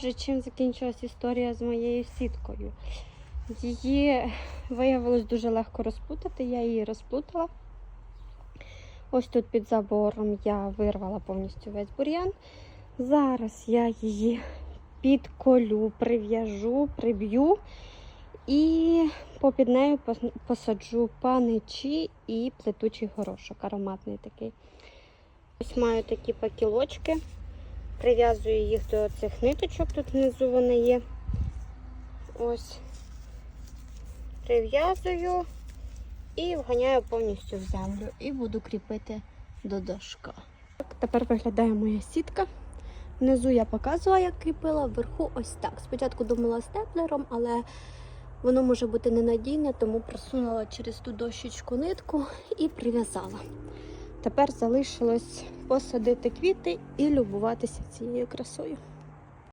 Вже чим закінчилась історія з моєю сіткою. Її виявилось дуже легко розплутати, я її розплутала. Ось тут під забором я вирвала повністю весь бур'ян. Зараз я її підколю, прив'яжу, приб'ю і попід нею посаджу паничі і плетучий горошок, ароматний такий. Ось маю такі пакілочки. Прив'язую їх до цих ниточок, тут внизу вони є. Ось. Прив'язую і вганяю повністю в землю. І буду кріпити до дошка. Тепер виглядає моя сітка. Внизу я показувала, як кріпила, вверху ось так. Спочатку думала степлером, але воно може бути ненадійне, тому просунула через ту дощечку нитку і прив'язала. Тепер залишилось посадити квіти і любуватися цією красою.